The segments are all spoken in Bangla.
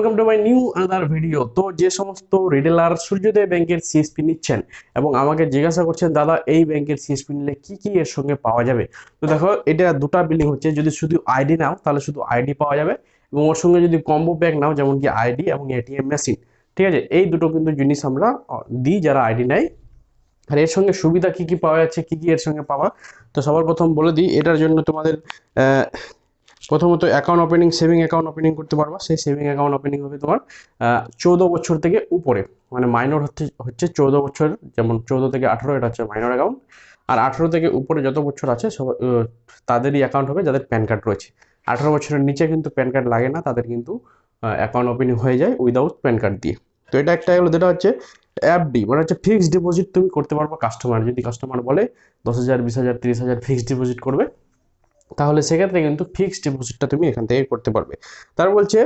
Welcome to my new another video তো যে সমস্ত রিটেলার সূর্যোদয় ব্যাংকের সিএসপি নিচ্ছেন এবং আমাকে জিজ্ঞাসা করছেন, দাদা, এই ব্যাংকের সিএসপি নিলে কি কি এর সঙ্গে পাওয়া যাবে? তো দেখো, এটা দুটা বিলিং হচ্ছে। যদি শুধু আইডি নাও, তাহলে শুধু আইডি পাওয়া যাবে এবং ওর সঙ্গে যদি কম্বো ব্যাগ নাও, যেমন কি আইডি এবং এটিএম মেশিন ঠিক আছে? এই দুটো কিন্তু জিনিস আমরা দিই যারা আইডি নেয়। আর এর সঙ্গে সুবিধা কি কি পাওয়া যাচ্ছে, কি কি এর সঙ্গে পাওয়া? তো সবার প্রথম বলে দিই, এটার জন্য তোমাদের প্রথমত account opening saving account opening করতে পারবা। সেই সেভিং অ্যাকাউন্ট ওপেনিং হবে তোমার চৌদ্দ বছর থেকে উপরে। মানে মাইনর হচ্ছে হচ্ছে চৌদ্দ বছর, যেমন চৌদ্দ থেকে আঠারো, এটা হচ্ছে মাইনর অ্যাকাউন্ট আর আঠারো থেকে উপরে যত বছর আছে, সব তাদেরই অ্যাকাউন্ট হবে যাদের প্যান কার্ড রয়েছে। আঠারো বছরের নিচে কিন্তু প্যান কার্ড লাগে না, তাদের কিন্তু অ্যাকাউন্ট ওপেনিং হয়ে যায় উইদাউট প্যান কার্ড দিয়ে। তো এটা একটা হলো, যেটা হচ্ছে এফডি মানে হচ্ছে ফিক্সড ডিপোজিট তুমি করতে পারবে কাস্টমার যদি কাস্টমার বলে দশ হাজার, বিশ হাজার, তিরিশ হাজার ফিক্সড ডিপোজিট করবে তাহলে সেক্ষেত্রে কিন্তু ফিক্সড ডিপোজিটটা তুমি এখান থেকে করতে পারবে। তার বলছে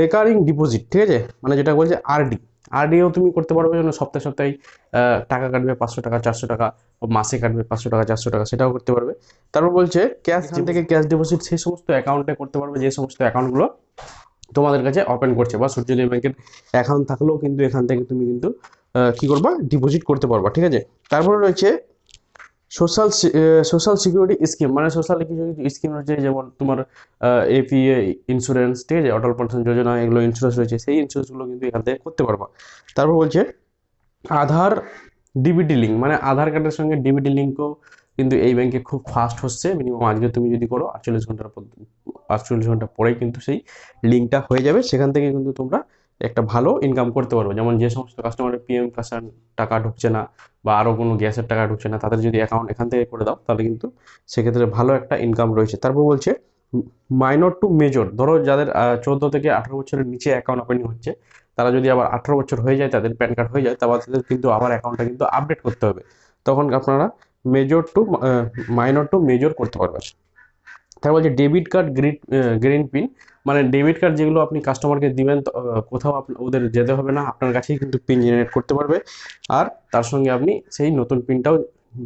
রেকারিং ডিপোজিট ঠিক আছে? মানে যেটা বলছে আরডি আরডিও তুমি করতে পারবে যেন সপ্তাহে সপ্তাহে টাকা কাটবে পাঁচশো টাকা চারশো টাকা মাসে কাটবে পাঁচশো টাকা চারশো টাকা সেটাও করতে পারবে। তারপর বলছে ক্যাশ থেকে ক্যাশ ডিপোজিট সেই সমস্ত অ্যাকাউন্টে করতে পারবে যে সমস্ত অ্যাকাউন্টগুলো তোমাদের কাছে ওপেন করছে বা সূর্যোদয় ব্যাংকের অ্যাকাউন্ট থাকলেও কিন্তু এখান থেকে তুমি কিন্তু কি করবা? ডিপোজিট করতে পারবা ঠিক আছে? তারপরে রয়েছে সোশ্যাল সোশ্যাল সিকিউরিটি স্কিম মানে সোশ্যাল স্কিম রয়েছে, যেমন তোমার এপিএ ইন্স্যুরেন্স ঠিক আছে? অটল পেনশন যোজনা, এগুলো ইন্স্যুরেন্স রয়েছে, সেই ইন্স্যুরেন্সগুলো কিন্তু এখান থেকে করতে পারবা। তারপর বলছে, আধার ডিবিটি লিঙ্ক মানে আধার কার্ডের সঙ্গে ডিবিটি লিঙ্কও কিন্তু এই ব্যাংকে খুব ফাস্ট হচ্ছে মিনিমাম আজকে তুমি যদি করো, আটচল্লিশ ঘণ্টার পর, আটচল্লিশ ঘণ্টা পরেই কিন্তু সেই লিঙ্কটা হয়ে যাবে। সেখান থেকে কিন্তু তোমরা একটা ভালো ইনকাম করতে পারবে। যেমন যে সমস্ত কাস্টমারের পিএম কাসার টাকা ঢুকছে না বা আরও কোনো গ্যাসের টাকা ঢুকছে না, তাদের যদি অ্যাকাউন্ট এখান থেকে করে দাও, তাহলে কিন্তু সেক্ষেত্রে ভালো একটা ইনকাম রয়েছে। তারপর বলছে মাইনর টু মেজর ধরো যাদের চোদ্দ থেকে আঠারো বছরের নিচে অ্যাকাউন্ট ওপেনিং হচ্ছে, তারা যদি আবার আঠারো বছর হয়ে যায়, তাদের প্যান কার্ড হয়ে যায় তারপর তাদের কিন্তু আবার অ্যাকাউন্টটা কিন্তু আপডেট করতে হবে। তখন আপনারা major to minor to major করতে পারবেন। তারপর বলছে debit card green green pin মানে ডেবিট কার্ড যেগুলো আপনি কাস্টমারকে দিবেন কোথাও ওদের যেতে হবে না, আপনার কাছেই কিন্তু পিন জেনারেট করতে পারবে। আর তার সঙ্গে আপনি সেই নতুন পিনটাও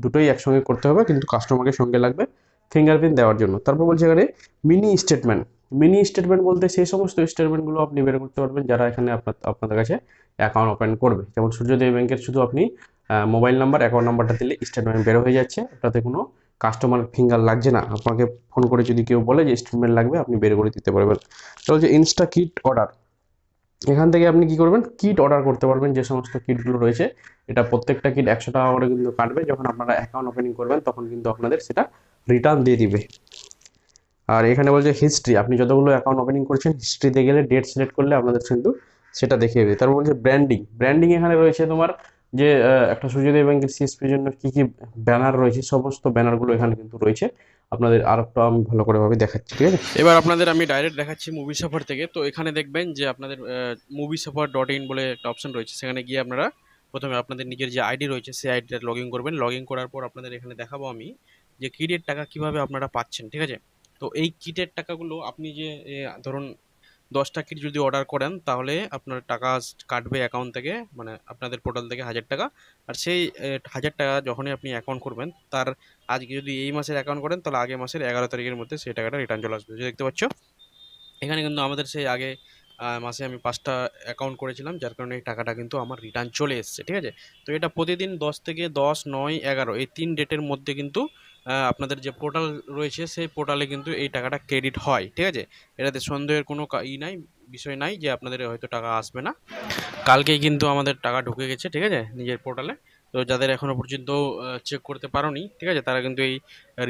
দুটোই একসঙ্গে করতে হবে, কিন্তু কাস্টমারকে সঙ্গে লাগবে ফিঙ্গারপ্রিন্ট দেওয়ার জন্য। তারপর বলছে এখানে মিনি স্টেটমেন্ট মিনি স্টেটমেন্ট বলতে সেই সমস্ত স্টেটমেন্টগুলো আপনি বের করতে পারবেন যারা এখানে আপনার, আপনাদের কাছে অ্যাকাউন্ট ওপেন করবে। যেমন সূর্যোদয় ব্যাংকের শুধু আপনি মোবাইল নাম্বার অ্যাকাউন্ট নাম্বারটা দিলে স্টেটমেন্ট বের হয়ে যাচ্ছে। ওটাতে কোনো কাস্টমার ফিঙ্গার লাগছে না। আপনাকে ফোন করে যদি কেউ বলে যে স্টেটমেন্ট লাগবে আপনি বের করে দিতে পারবেন। তো হচ্ছে ইনস্টা কিট অর্ডার এখান থেকে আপনি কি করবেন? কিট অর্ডার করতে পারবেন, যে সমস্ত কিটগুলো রয়েছে। এটা প্রত্যেকটা কিট একশো টাকা করে কিন্তু কাটবে। যখন আপনারা অ্যাকাউন্ট ওপেনিং করবেন, তখন কিন্তু আপনাদের সেটা রিটার্ন দিয়ে দিবে। আর এখানে বলছে হিস্ট্রি আপনি যতগুলো অ্যাকাউন্ট ওপেনিং করছেন হিস্ট্রিতে গেলে ডেট সিলেক্ট করলে আপনাদের কিন্তু সেটা দেখিয়ে দেবে। তারপর বলছে ব্র্যান্ডিং ব্র্যান্ডিং এখানে রয়েছে তোমার যে একটা সূর্যোদয় ব্যাংকের সিএসপির জন্য কি কি ব্যানার রয়েছে, সমস্ত ব্যানারগুলো এখানে কিন্তু রয়েছে। আপনাদের আর একটা আমি ভালো করে ভাবে দেখাচ্ছি, ঠিক আছে? এবার আপনাদের আমি ডাইরেক্ট দেখাচ্ছি মুভি সাফার থেকে। তো এখানে দেখবেন যে, আপনাদের মুভি সাফার ডট ইন বলে একটা অপশন রয়েছে। সেখানে গিয়ে আপনারা প্রথমে আপনাদের নিজের যে আইডি রয়েছে, সেই আইডিটা লগ ইন করবেন। লগ ইন করার পর আপনাদের এখানে দেখাবো আমি যে কিটের টাকা কীভাবে আপনারা পাচ্ছেন, ঠিক আছে? তো এই কিটের টাকাগুলো আপনি যে ধরুন দশটা কিট যদি অর্ডার করেন, তাহলে আপনার টাকা কাটবে অ্যাকাউন্ট থেকে মানে আপনাদের পোর্টাল থেকে হাজার টাকা। আর সেই হাজার টাকা যখনই আপনি অ্যাকাউন্ট করবেন, তার আজকে যদি এই মাসের অ্যাকাউন্ট করেন, তাহলে আগে মাসের এগারো তারিখের মধ্যে সেই টাকাটা রিটার্ন চলে আসবে। দেখতে পাচ্ছ, এখানে কিন্তু আমাদের সেই আগে মাসে আমি পাঁচটা অ্যাকাউন্ট করেছিলাম, যার কারণে এই টাকাটা কিন্তু আমার রিটার্ন চলে এসেছে, ঠিক আছে? তো এটা প্রতিদিন দশ থেকে দশ, নয়, এগারো, এই তিন ডেটের মধ্যে কিন্তু আপনাদের যে পোর্টাল রয়েছে, সেই পোর্টালে কিন্তু এই টাকাটা ক্রেডিট হয়, ঠিক আছে? এটাতে সন্দেহের কোনো ই নাই, বিষয় নাই যে আপনাদের হয়তো টাকা আসবে না। কালকেই কিন্তু আমাদের টাকা ঢুকে গেছে, ঠিক আছে? নিজের পোর্টালে তো যাদের এখনও পর্যন্ত চেক করতে পারোনি, ঠিক আছে, তারা কিন্তু এই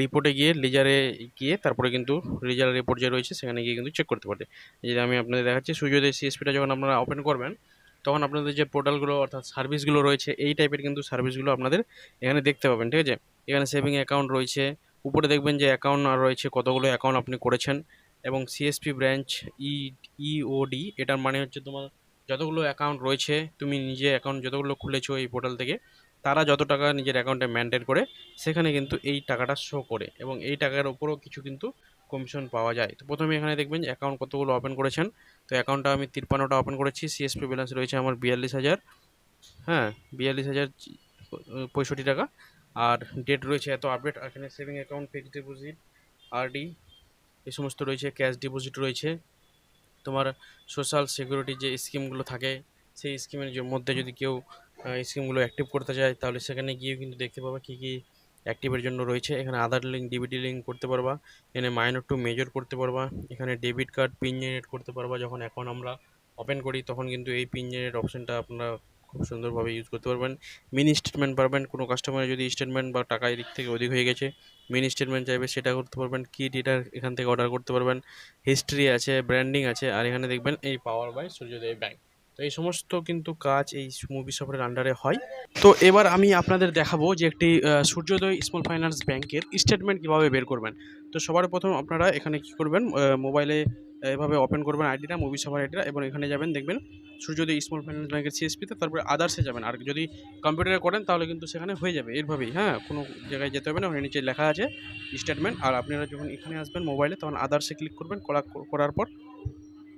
রিপোর্টে গিয়ে লিজারে গিয়ে, তারপরে কিন্তু রিজার রিপোর্ট যে রয়েছে, সেখানে গিয়ে কিন্তু চেক করতে পারবে। এই যে আমি আপনাদের দেখাচ্ছি সূর্যোদয় সিএসপিটা যখন আপনারা ওপেন করবেন, তখন আপনাদের যে পোর্টালগুলো অর্থাৎ সার্ভিসগুলো রয়েছে, এই টাইপের কিন্তু সার্ভিসগুলো আপনাদের এখানে দেখতে পাবেন, ঠিক আছে? এখানে সেভিং অ্যাকাউন্ট রয়েছে, উপরে দেখবেন যে অ্যাকাউন্ট আর রয়েছে কতগুলো অ্যাকাউন্ট আপনি করেছেন, এবং সিএসপি ব্রাঞ্চ ই ইওডি এটার মানে হচ্ছে তোমার যতগুলো অ্যাকাউন্ট রয়েছে, তুমি নিজে অ্যাকাউন্ট যতগুলো খুলেছো এই পোর্টাল থেকে তারা যত টাকা নিজের অ্যাকাউন্টে মেনটেন করে, সেখানে কিন্তু এই টাকাটা শো করে এবং এই টাকার ওপরও কিছু কিন্তু কমিশন পাওয়া যায়। তো প্রথমে এখানে দেখবেন যে অ্যাকাউন্ট কতগুলো ওপেন করেছেন। তো অ্যাকাউন্টটা আমি তিপ্পান্নটা ওপেন করেছি সিএসপি ব্যালেন্স রয়েছে আমার বিয়াল্লিশ হাজার। হ্যাঁ বিয়াল্লিশ হাজার পঁয়ষট্টি টাকা। আর ডেট রয়েছে এত আপডেট এখানে saving account fixed deposit RD এই সমস্ত রয়েছে ক্যাশ ডিপোজিট রয়েছে। তোমার সোশ্যাল সিকিউরিটি যে স্কিমগুলো থাকে, সেই স্কিমের মধ্যে যদি কেউ স্কিমগুলো অ্যাক্টিভ করতে চায় তাহলে সেখানে গিয়েও কিন্তু দেখতে পাবা কী কী অ্যাক্টিভের জন্য রয়েছে। এখানে আধার লিঙ্ক ডিবিটি লিঙ্ক করতে পারবা, এখানে মাইনর টু মেজর করতে পারবা, এখানে ডেবিট কার্ড পিন জেনারেট করতে পারবা। যখন অ্যাকাউন্ট আমরা ওপেন করি, তখন কিন্তু এই পিন জেনারেট অপশনটা আপনারা খুব সুন্দরভাবে ইউজ করতে পারবেন। মিনি স্টেটমেন্ট পারবেন, কোনো কাস্টমারের যদি স্টেটমেন্ট বা টাকা এদিক থেকে অধিক হয়ে গেছে মিনি স্টেটমেন্ট চাইবে, সেটা করতে পারবেন। কি ডেটা এখান থেকে অর্ডার করতে পারবেন। হিস্ট্রি আছে ব্র্যান্ডিং আছে, আর এখানে দেখবেন এই পাওয়ার বাই সূর্যোদয় ব্যাংক তো এই সমস্ত কিন্তু কাজ এই মুভি শপের আন্ডারে হয়। তো এবার আমি আপনাদের দেখাবো যে একটি সূর্যোদয় স্মল ফাইন্যান্স ব্যাংকের স্টেটমেন্ট কীভাবে বের করবেন। তো সবার প্রথম আপনারা এখানে কি করবেন মোবাইলে এভাবে ওপেন করবেন আইডিটা মুভি শপের আইডিটা এবং এখানে যাবেন, দেখবেন সূর্যোদয় স্মল ফাইন্যান্স ব্যাংকের সিএসপিতে তারপরে আদার্সে যাবেন। আর যদি কম্পিউটারে করেন, তাহলে কিন্তু সেখানে হয়ে যাবে এরভাবেই হ্যাঁ? কোনো জায়গায় যেতে হবে না, ওখানে নিচে লেখা আছে স্টেটমেন্ট আর আপনারা যখন এখানে আসবেন মোবাইলে তখন আদার্সে ক্লিক করবেন, করা, করার পর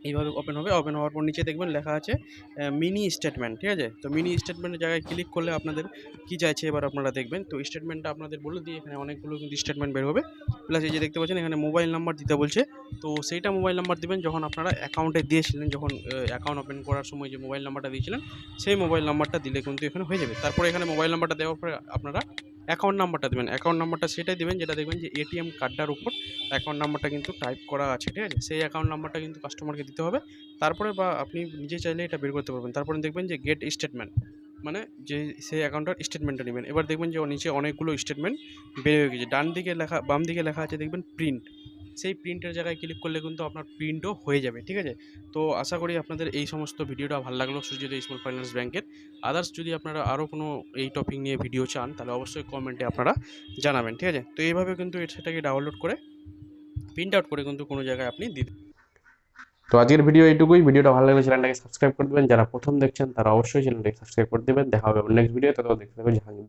এইভাবে ওপেন হবে। ওপেন হওয়ার পর নিচে দেখবেন লেখা আছে মিনি স্টেটমেন্ট ঠিক আছে? তো মিনি স্টেটমেন্টের জায়গায় ক্লিক করলে আপনাদের কী চাইছে এবার আপনারা দেখবেন। তো স্টেটমেন্টটা আপনাদের বলে দিয়ে এখানে অনেকগুলো কিন্তু স্টেটমেন্ট বের হবে। প্লাস এই যে দেখতে পাচ্ছেন, এখানে মোবাইল নাম্বার দিতে বলছে। তো সেইটা মোবাইল নাম্বার দিবেন যখন আপনারা অ্যাকাউন্টে দিয়েছিলেন, যখন অ্যাকাউন্ট ওপেন করার সময় যে মোবাইল নাম্বারটা দিয়েছিলেন, সেই মোবাইল নাম্বারটা দিলে কিন্তু এখানে হয়ে যাবে। তারপরে এখানে মোবাইল নাম্বারটা দেওয়ার পরে আপনারা অ্যাকাউন্ট নাম্বারটা দেবেন। অ্যাকাউন্ট নাম্বারটা সেটাই দেবেন, যেটা দেখবেন যে এটিএম কার্ডটার উপর অ্যাকাউন্ট নাম্বারটা কিন্তু টাইপ করা আছে, ঠিক আছে? সেই অ্যাকাউন্ট নাম্বারটা কিন্তু কাস্টমারকে দিতে হবে। তারপরে বা আপনি নিজে চাইলে এটা বের করতে পারবেন। তারপরে দেখবেন যে গেট স্টেটমেন্ট মানে যে সেই অ্যাকাউন্টটার স্টেটমেন্টটা নেবেন। এবার দেখবেন যে নিচে অনেকগুলো স্টেটমেন্ট বের হয়ে গেছে। ডান দিকে লেখা, বাম দিকে লেখা আছে দেখবেন প্রিন্ট সেই প্রিন্টের জায়গায় ক্লিক করলে কিন্তু আপনার প্রিন্টও হয়ে যাবে, ঠিক আছে? তো আশা করি আপনাদের এই সমস্ত ভিডিওটা ভালো লাগল সূর্যোদয় স্মল ফাইন্যান্স ব্যাংকের আদার্স যদি আপনারা আরও কোনো এই টপিক নিয়ে ভিডিও চান, তাহলে অবশ্যই কমেন্টে আপনারা জানাবেন, ঠিক আছে? তো এইভাবে কিন্তু সেটাকে ডাউনলোড করে প্রিন্ট আউট করে কিন্তু কোনো জায়গায় আপনি দিতে তো আজকের ভিডিও এইটুকুই। ভিডিওটা ভালো লাগলে চ্যানেলটাকে সাবস্ক্রাইব করে দেবেন। যারা প্রথম দেখছেন, তারা অবশ্যই চ্যানেলটাকে সাবস্ক্রাইব করে দেবেন। দেখা হবে নেক্সট ভিডিও ততক্ষণ দেখতে থাকবেন জাহাঙ্গীর